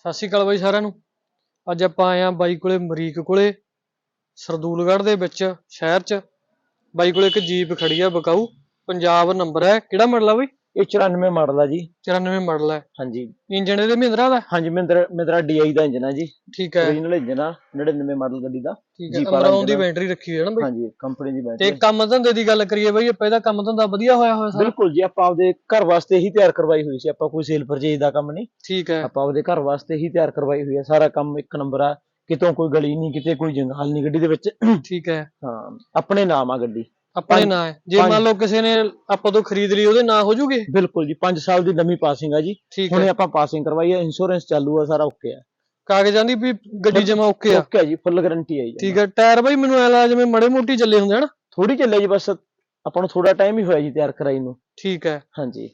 ਸਤਿ ਸ਼੍ਰੀ ਅਕਾਲ ਬਾਈ ਸਾਰਿਆਂ ਨੂੰ। ਅੱਜ ਆਪਾਂ ਆਏ ਆਂ ਬਾਈ ਕੋਲੇ ਮਰੀਕ ਕੋਲੇ, ਸਰਦੂਲਗੜ੍ਹ ਦੇ ਵਿੱਚ, ਸ਼ਹਿਰ 'ਚ। ਬਾਈ ਕੋਲੇ ਇੱਕ ਜੀਪ ਖੜੀ ਆ ਬਕਾਊ। ਪੰਜਾਬ ਨੰਬਰ ਹੈ। ਕਿਹੜਾ ਮਾਡਲ ਆ ਬਾਈ? ਇਹ 94 ਮਾਡਲ ਆ ਜੀ। 94 ਮਾਡਲ ਹੈ ਹਾਂਜੀ। ਇੰਜਣ ਇਹਦੇ ਮਹਿੰਦਰਾ ਦਾ? ਹਾਂਜੀ ਮਹਿੰਦਰਾ ਮਹਿੰਦਰਾ ਡੀਆਈ ਦਾ ਇੰਜਨ ਆ ਜੀ। ਠੀਕ ਹੈ। ਓਰੀਜਨਲ ਇੰਜਨ ਆ 99 ਮਾਡਲ ਗੱਡੀ ਦਾ। ਠੀਕ ਹੈ ਅਮਰਾਉਂ ਦੀ ਆ। ਬੈਟਰੀ ਰੱਖੀ ਹੋਈ ਹੈ ਨਾ ਬਾਈ। ਹਾਂਜੀ ਕੰਪਨੀ ਦੀ ਤੇ ਬੈਟਰੀ ਕੰਮ ਧੰਦੇ ਦੀ ਗੱਲ ਕਰੀਏ ਬਾਈ ਆਪਾਂ ਇਹਦਾ ਕੰਮ ਧੰਦਾ ਵਧੀਆ ਹੋਇਆ ਹੋਇਆ ਸਾਰਾ? ਬਿਲਕੁਲ ਜੀ ਆਪਾਂ ਆਪਦੇ ਘਰ ਵਾਸਤੇ ਹੀ ਤਿਆਰ ਕਰਵਾਈ ਹੋਈ ਸੀ। ਆਪਾਂ ਕੋਈ ਸੇਲ ਪਰਚੇਜ ਦਾ ਕੰਮ ਨਹੀਂ। ਠੀਕ ਹੈ। ਆਪਾਂ ਆਪਦੇ ਘਰ ਵਾਸਤੇ ਹੀ ਤਿਆਰ ਕਰਵਾਈ ਹੋਈ ਹੈ। ਸਾਰਾ ਕੰਮ ਇੱਕ ਨੰਬਰ ਆ। ਕਿਤੋਂ ਕੋਈ ਗਲੀ ਨਹੀਂ ਕਿਤੇ ਕੋਈ ਜੰਗਾਲ ਨਹੀਂ ਗੱਡੀ ਦੇ ਵਿੱਚ। ਠੀਕ ਹੈ। ਹਾਂ ਆਪਣੇ ਨਾਮ ਆ ਗੱਡੀ। ਆਪਣੇ ਨਾਂ ਹੈ। ਜੇ ਮੰਨ ਲਓ ਕਿਸੇ ਨੇ ਆਪਾਂ ਤੋਂ ਖਰੀਦ ਲਈ ਉਹਦੇ ਨਾਂ ਹੋ ਜੂਗੇ? ਬਿਲਕੁਲ ਜੀ 5 ਸਾਲ ਦੀ ਨਵੀਂ ਪਾਸਿੰਗ ਆ ਜੀ। ਹੁਣੇ ਆਪਾਂ ਪਾਸਿੰਗ ਕਰਵਾਈ ਹੈ ਇੰਸ਼ੋਰੈਂਸ ਚਾਲੂ ਆ ਸਾਰਾ ਓਕੇ ਆ। ਕਾਗਜ਼ਾਂ ਦੀ ਵੀ ਗੱਡੀ ਜਮਾ ਓਕੇ ਆ? ਓਕੇ ਆ ਜੀ ਫੁੱਲ ਗਾਰੰਟੀ ਆ ਜੀ ਠੀਕ ਹੈ ਟਾਇਰ ਬਾਈ ਮੈਨੂੰ ਐ ਲੱਗਦਾ ਜਿਵੇਂ ਮੜੇ ਮੋਟੀ ਚੱਲੇ ਹੁੰਦੇ ਹਨ ਥੋੜੀ ਚੱਲੇ ਜੀ ਬਸ ਆਪਾਂ ਨੂੰ ਥੋੜਾ ਟਾਈਮ ਹੀ ਹੋਇਆ ਜੀ ਤਿਆਰ ਕਰਾਈ ਨੂੰ। ਠੀਕ ਹੈ। ਹਾਂਜੀ।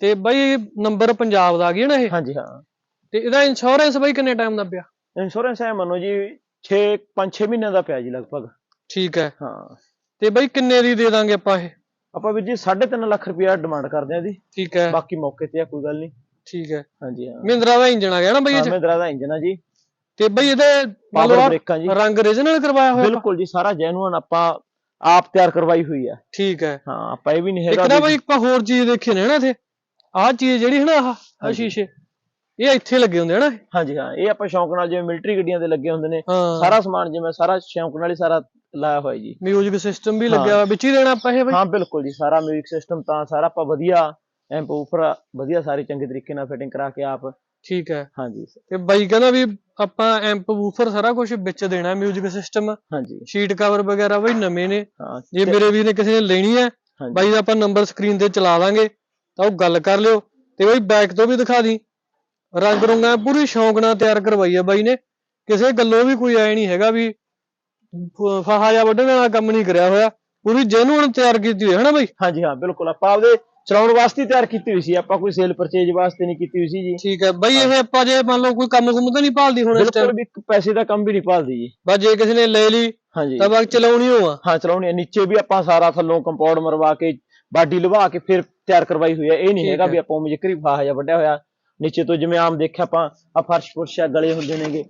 ਤੇ ਬਾਈ ਨੰਬਰ ਪੰਜਾਬ ਦਾ ਆ ਗਿਆ ਨਾ ਇਹ? ਹਾਂਜੀ ਹਾਂ। ਤੇ ਇਹਦਾ ਇੰਸ਼ੋਰੈਂਸ ਬਾਈ ਕਿੰਨੇ ਟਾਈਮ ਦਾ ਪਿਆ? ਇੰਸ਼ੋਰੈਂਸ ਹੈ ਮੰਨੋ ਜੀ 6 5-6 ਮਹੀਨਿਆਂ ਦਾ ਪਿਆ ਜੀ ਲਗਭਗ। ਠੀਕ ਹੈ। ਹਾਂ। ਤੇ ਬਾਈ ਕਿੰਨੇ ਦੀ ਦੇ ਦਾਂਗੇ ਆਪਾਂ ਇਹ? ਆਪਾਂ ਵੀ ਜੀ 3.5 ਲੱਖ ਰੁਪਇਆ ਡਿਮਾਂਡ ਕਰਦੇ ਆ ਜੀ। ਠੀਕ ਹੈ। ਬਾਕੀ ਮੌਕੇ ਤੇ ਆ ਕੋਈ ਗੱਲ ਨਹੀਂ। ਠੀਕ ਹੈ। ਹਾਂਜੀ ਹਾਂ। ਮਹਿੰਦਰਾ ਦਾ ਇੰਜਣ ਆ ਗਿਆ ਨਾ ਬਾਈ ਇਹ ਮਹਿੰਦਰਾ ਦਾ ਇੰਜਨ ਆ ਜੀ। ਤੇ ਬਾਈ ਇਹਦੇ ਰੰਗ origignal ਕਰਵਾਇਆ ਹੋਇਆ? ਬਿਲਕੁਲ ਜੀ ਸਾਰਾ ਜੈਨੂਅਨ ਆਪਾਂ ਆਪ ਤਿਆਰ ਕਰਵਾਈ ਹੋਈ ਆ। ਠੀਕ ਹੈ। ਹਾਂ ਆਪਾਂ ਇਹ ਵੀ ਨਹੀਂ ਇੱਕ ਹੈਗਾ ਨਾ ਵੀ- ਬਾਈ ਆਪਾਂ ਹੋਰ ਚੀਜ਼ ਦੇਖੀ ਨੇ ਨਾ ਇੱਥੇ। ਆਹ ਚੀਜ਼ ਜਿਹੜੀ ਹੈ ਨਾ ਆਹ। ਸ਼ੀਸ਼ੇ। ਇਹ ਇੱਥੇ ਲੱਗੇ ਹੁੰਦੇ ਹਨ ਹਾਂਜੀ ਹਾਂ ਇਹ ਆਪਾਂ ਸ਼ੌਂਕ ਨਾਲ ਜਿਵੇਂ ਮਿਲਟਰੀ ਗੱਡੀਆਂ ਦੇ ਲੱਗੇ ਹੁੰਦੇ ਨੇ। ਸਾਰਾ ਸਮਾਨ ਜਿਵੇਂ ਸਾਰਾ ਸ਼ੌਂਕ ਨਾਲ ਹੀ ਸਾਰਾ ਲਾਇਆ ਹੋਇਆ ਜੀ। ਮਿਊਜ਼ਿਕ ਸਿਸਟਮ ਵੀ ਹਾਂ। ਲੱਗਿਆ ਹੋਇਆ ਵਿੱਚ ਹੀ ਦੇਣਾ ਆਪਾਂ ਇਹ ਬਾਈ ਹਾਂ ਬਿਲਕੁਲ ਜੀ ਸਾਰਾ ਮਿਊਜ਼ਿਕ ਸਿਸਟਮ ਤਾਂ ਸਾਰਾ ਆਪਾਂ ਵਧੀਆ ਐਂਪ ਉਪਰ ਵਧੀਆ ਸਾਰੀ ਚੰਗੇ ਤਰੀਕੇ ਨਾਲ ਫਿਟਿੰਗ ਕਰਾ ਕੇ ਆਪ। ਠੀਕ ਹੈ। ਹਾਂਜੀ। ਤੇ ਬਾਈ ਕਹਿੰਦਾ ਵੀ ਆਪਾਂ ਐਂਪ ਵੂਫਰ ਸਾਰਾ ਕੁਝ ਵਿੱਚ ਦੇਣਾ ਮਿਊਜ਼ਿਕ ਸਿਸਟਮ ਹਾਂਜੀ। ਸ਼ੀਟ ਕਵਰ ਵਗੈਰਾ ਬਾਈ ਨਵੇਂ ਨੇ। ਹਾਂ ਜੇ ਮੇਰੇ ਵੀਰ ਨੇ ਕਿਸੇ ਨੇ ਲੈਣੀ ਹੈ। ਬਾਈ ਦਾ ਆਪਾਂ ਨੰਬਰ ਸਕਰੀਨ ਤੇ ਚਲਾ ਦਾਂਗੇ ਤਾਂ ਉਹ ਗੱਲ ਕਰ ਲਿਓ। ਤੇ ਬਾਈ ਬੈਕ ਤੋਂ ਵੀ ਦਿਖਾ ਦੀ। ਰੰਗ ਰੁੰਗਾਂ ਪੂਰੀ ਸ਼ੌਂਕ ਨਾਲ ਤਿਆਰ ਕਰਵਾਈ ਆ ਬਾਈ ਨੇ। ਕਿਸੇ ਗੱਲੋਂ ਵੀ ਕੋਈ ਐ ਨਹੀਂ ਹੈਗਾ ਵੀ ਫਾਹਾ ਜਾਂ ਵੱਢਣ ਵਾਲਾ ਕੰਮ ਨਹੀਂ ਕਰਿਆ ਹੋਇਆ। ਪੂਰੀ ਜੈਨੂਅਨ ਤਿਆਰ ਕੀਤੀ ਹੋਈ ਹੈ ਨਾ ਬਾਈ? ਹਾਂਜੀ ਹਾਂ ਬਿਲਕੁਲ। ਆਪਾਂ ਆਪਦੇ ਚਲਾਉਣ ਵਾਸਤੇ ਤਿਆਰ ਕੀਤੀ ਹੋਈ ਸੀ। ਆਪਾਂ ਕੋਈ ਸੇਲ ਪਰਚੇਜ ਵਾਸਤੇ ਨਹੀਂ ਕੀਤੀ ਹੋਈ ਸੀ ਜੀ। ਠੀਕ ਹੈ। ਬਾਈ ਇਹ ਆਪਾਂ ਜੇ ਮੰਨ ਲਓ ਕੋਈ ਕੰਮ ਕੁੰਮ ਤਾਂ ਨਹੀਂ ਭਾਲਦੀ ਹੁਣ ਇਸ ਬਿਲਕੁਲ ਟਾਈਮ ਵੀ ਇੱਕ ਪੈਸੇ ਦਾ ਕੰਮ ਵੀ ਨਹੀਂ ਭਾਲਦੀ ਜੀ। ਬਸ ਜੇ ਕਿਸੇ ਨੇ ਲੈ ਲਈ ਹਾਂਜੀ। ਤਾਂ ਬਾਅਦ ਚਲਾਉਣੀ ਹੋਆ ਹਾਂ ਚਲਾਉਣੀ ਹੈ। ਨੀਚੇ ਵੀ ਆਪਾਂ ਸਾਰਾ ਥੱਲੋਂ ਕੰਪਾਊਂਡ ਮਰਵਾ ਕੇ ਬਾਡੀ ਲਵਾ ਕੇ ਫਿਰ ਤਿਆਰ ਕਰਵਾਈ ਹੋਈ ਹੈ ਇਹ ਨਹੀਂ ਹੈਗਾ। ਵੀ ਆਪਾਂ ਉਵੇਂ ਜਿਕਰੀ ਫਾਹਾ ਜਾਂ ਵੱਡਿਆ ਹੋਇਆ। ਨੀਚੇ ਤੋਂ ਜਿਵੇਂ ਆਮ ਦੇਖਿਆ ਆਪਾਂ ਆ ਫਰਸ਼ ਫੁਰਸ਼ਾ ਗਲੇ ਹੁੰਦੇ ਨੇਗੇ।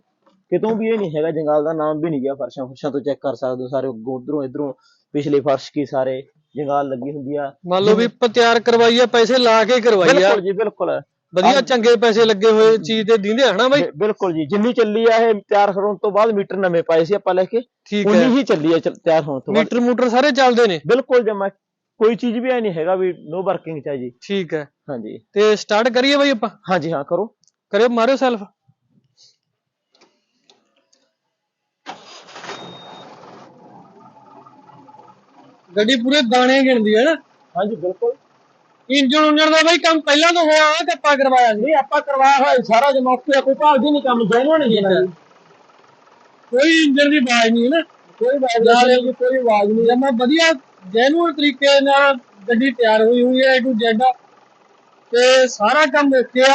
ਕਿਤੋਂ ਵੀ ਇਹ ਨਹੀਂ ਹੈਗਾ ਜੰਗਾਲ ਦਾ ਨਾਮ ਵੀ ਨਹੀਂ ਗਿਆ ਫਰਸ਼ਾਂ ਫੁਰਸ਼ਾਂ ਤੋਂ ਚੈੱਕ ਕਰ ਸਕਦੇ ਹੋ ਸਾਰੇ ਉਧਰੋਂ ਇਧਰੋਂ ਪਿਛਲੇ ਫਰਸ਼ ਕੀ ਸਾਰੇ ਜੰਗਾਲ ਲੱਗੀ ਹੁੰਦੀ ਆ। ਮੰਨ ਲਓ ਵੀ ਤਿਆਰ ਕਰਵਾਈ ਆ ਪੈਸੇ ਲਾ ਕੇ ਕਰਵਾਈ ਆ। ਬਿਲਕੁਲ ਜੀ ਬਿਲਕੁਲ। ਵਧੀਆ ਚੰਗੇ ਪੈਸੇ ਲੱਗੇ ਹੋਏ ਚੀਜ਼ ਤੇ ਦਿੰਦੇ ਹਨਾ ਬਾਈ? ਬਿਲਕੁਲ ਜੀ ਜਿੰਨੀ ਚੱਲੀ ਆ ਇਹ ਤਿਆਰ ਹੋਣ ਤੋਂ ਬਾਅਦ ਮੀਟਰ ਨਵੇਂ ਪਾਏ ਸੀ ਆਪਾਂ ਲੈ ਕੇ ਉਨੀ ਹੀ ਚੱਲੀ ਆ ਤਿਆਰ ਹੋਣ ਤੋਂ ਬਾਅਦ। ਮੀਟਰ ਮੂਟਰ ਸਾਰੇ ਚੱਲਦੇ ਨੇ? ਬਿਲਕੁਲ ਜਮਾ ਕੋਈ ਚੀਜ਼ ਵੀ ਐ ਨਹੀਂ ਹੈਗਾ ਵੀ ਨੋ ਵਰਕਿੰਗ ਚ ਆ ਜੀ। ਠੀਕ ਹੈ। ਹਾਂਜੀ। ਤੇ ਸਟਾਰਟ ਕਰੀਏ ਬਾਈ ਆਪਾਂ? ਹਾਂਜੀ ਹਾਂ ਕਰੋ। ਕਰਿਓ ਮਾਰਿਓ ਸੈਲਫ ਗੱਡੀ ਪੂਰੇ ਦਾਣੇ ਗਿਣਦੀ ਹੈ ਨਾ। ਹਾਂਜੀ ਬਿਲਕੁਲ। ਇੰਜਨ ਉਂਜਣ ਦਾ ਬਾਈ ਕੰਮ ਪਹਿਲਾਂ ਤੋਂ ਹੋਇਆ ਆ ਕੱਪਾ ਕਰਵਾਇਆ ਸੀ। ਨਹੀਂ ਆਪਾਂ ਕਰਵਾਇਆ ਹੋਇਆ ਸਾਰਾ ਜਮੌਕੇ ਕੋਈ ਭਾਲਦੀ ਨਹੀਂ ਕੰਮ ਜੈਨੂਅਨ ਨਹੀਂ। ਜੀ ਕੋਈ ਇੰਜਨ ਦੀ ਆਵਾਜ਼ ਨਹੀਂ ਹੈ ਨਾ। ਕੋਈ ਆਵਾਜ਼ ਨਹੀਂ ਕੋਈ ਆਵਾਜ਼ ਨਹੀਂ ਜਮਾ ਵਧੀਆ ਜੈਨੂਅਲ ਤਰੀਕੇ ਨਾਲ ਗੱਡੀ ਤਿਆਰ ਹੋਈ ਹੋਈ ਹੈ ਟੂ Z ਤੇ ਸਾਰਾ ਕੰਮ ਦੇਖਿਆ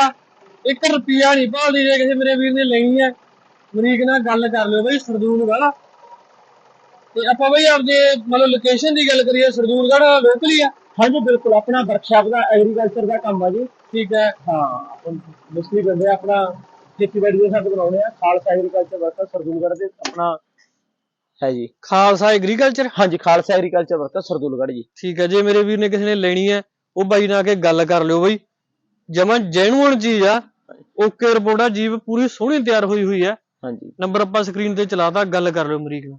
1 ਰੁਪਿਆ ਨਹੀਂ ਭਾਲਦੀ ਜੇ ਕਿਸੇ ਮੇਰੇ ਵੀਰ ਨੇ ਲੈਣੀ ਹੈ। ਮਰੀਕ ਨਾਲ ਗੱਲ ਕਰ ਲਿਓ ਬਈ ਸਰਦੂਲ ਵਾਲਾ। ਤੇ ਆਪਾਂ ਬਈ ਆਪਦੇ ਮਤਲਬ ਲੋਕੇਸ਼ਨ ਦੀ ਗੱਲ ਕਰੀਏ ਸਰਦੂਲਗੜ੍ਹ ਲੋਕਲ ਹੀ ਆ। ਹਾਂਜੀ ਬਿਲਕੁਲ ਆਪਣਾ ਵਰਕਸ਼ਾਪ ਦਾ ਐਗਰੀਕਲਚਰ ਦਾ ਕੰਮ ਆ ਜੀ। ਠੀਕ ਹੈ। ਹਾਂ ਮੁਸਲੀ ਬੰਦੇ ਆਪਣਾ ਖੇਤੀਬਾੜੀ ਦੇ ਸਾਡੇ ਬਣਾਉਣੇ ਆ। ਖਾਲਸਾ ਐਗਰੀਕਲਚਰ ਵਰਕਰ ਸਰਦੂਲਗੜ੍ਹ ਦੇ ਆਪਣਾ ਹੈ ਜੀ। ਖਾਲਸਾ ਐਗਰੀਕਲਚਰ ਹਾਂਜੀ ਖਾਲਸਾ ਐਗਰੀਕਲਚਰ ਵਰਕਰ ਸਰਦੂਲਗੜ੍ਹ ਜੀ। ਠੀਕ ਹੈ ਜੇ ਮੇਰੇ ਵੀਰ ਨੇ ਕਿਸੇ ਨੇ ਲੈਣੀ ਹੈ ਉਹ ਬਾਈ ਨਾਲ ਆ ਕੇ ਗੱਲ ਕਰ ਲਿਓ ਬਈ। ਜਮਾ ਜੈਨੂਅਨ ਚੀਜ਼ ਆ। ਓਕੇ ਰਿਪੋਰਟ ਆ ਜੀਪ ਪੂਰੀ ਸੋਹਣੀ ਤਿਆਰ ਹੋਈ ਹੋਈ ਹੈ। ਹਾਂਜੀ। ਨੰਬਰ ਆਪਾਂ ਸਕਰੀਨ ਤੇ ਚਲਾਤਾ ਗੱਲ ਕਰ ਲਿਓ ਮਰੀਕ ਨਾਲ